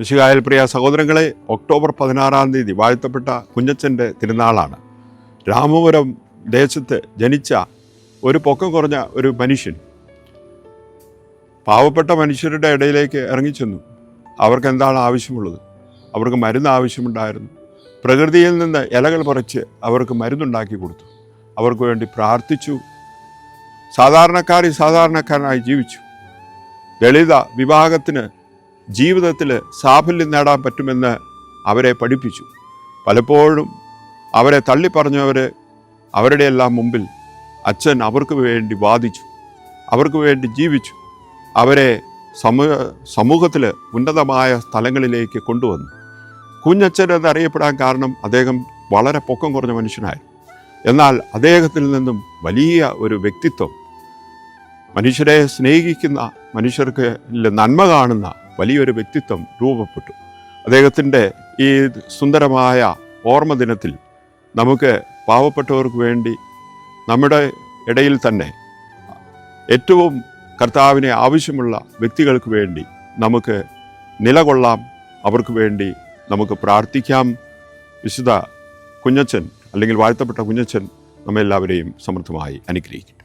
വിശുകായൽ പ്രിയ സഹോദരങ്ങളെ ഒക്ടോബർ പതിനാറാം തീയതി വാഴ്ത്തപ്പെട്ട കുഞ്ഞച്ചന്റെ തിരുനാളാണ്. രാമപുരം ദേശത്ത് ജനിച്ച ഒരു പൊക്കം കുറഞ്ഞ ഒരു മനുഷ്യൻ പാവപ്പെട്ട മനുഷ്യരുടെ ഇടയിലേക്ക് ഇറങ്ങിച്ചെന്നു. അവർക്ക് എന്താണ് ആവശ്യമുള്ളത്? അവർക്ക് മരുന്ന് ആവശ്യമുണ്ടായിരുന്നു. പ്രകൃതിയിൽ നിന്ന് ഇലകൾ പറിച്ച് അവർക്ക് മരുന്നുണ്ടാക്കി കൊടുത്തു. അവർക്ക് വേണ്ടി പ്രാർത്ഥിച്ചു. സാധാരണക്കാരി സാധാരണക്കാരനായി ജീവിച്ചു. ദളിത വിഭാഗത്തിന് ജീവിതത്തിൽ സാഫല്യം നേടാൻ പറ്റുമെന്ന് അവരെ പഠിപ്പിച്ചു. പലപ്പോഴും അവരെ തള്ളിപ്പറഞ്ഞവർ അവരുടെ എല്ലാം മുമ്പിൽ അച്ഛൻ അവർക്ക് വേണ്ടി വാദിച്ചു അവർക്ക് വേണ്ടി ജീവിച്ചു അവരെ സമൂഹ സമൂഹത്തിൽ ഉന്നതമായ സ്ഥലങ്ങളിലേക്ക് കൊണ്ടുവന്നു. കുഞ്ഞച്ഛൻ എന്നറിയപ്പെടാൻ കാരണം അദ്ദേഹം വളരെ പൊക്കം കുറഞ്ഞ മനുഷ്യനായി എന്നാൽ അദ്ദേഹത്തിൽ നിന്നും വലിയ ഒരു വ്യക്തിത്വം മനുഷ്യരെ സ്നേഹിക്കുന്ന മനുഷ്യർക്ക് നന്മ കാണുന്ന വലിയൊരു വ്യക്തിത്വം രൂപപ്പെട്ടു. അദ്ദേഹത്തിന്റെ ഈ സുന്ദരമായ ഓർമ്മ ദിനത്തിൽ നമുക്ക് പാവപ്പെട്ടവർക്ക് വേണ്ടി നമ്മുടെ ഇടയിൽ തന്നെ ഏറ്റവും കർത്താവിനെ ആവശ്യമുള്ള വ്യക്തികൾക്ക് വേണ്ടി നമുക്ക് നിലകൊള്ളാം. അവർക്ക് വേണ്ടി നമുക്ക് പ്രാർത്ഥിക്കാം. വിശുദ്ധ കുഞ്ഞച്ചൻ അല്ലെങ്കിൽ വാഴ്ത്തപ്പെട്ട കുഞ്ഞച്ചൻ നമ്മെല്ലാവരെയും സമൃദ്ധമായി അനുഗ്രഹിക്കും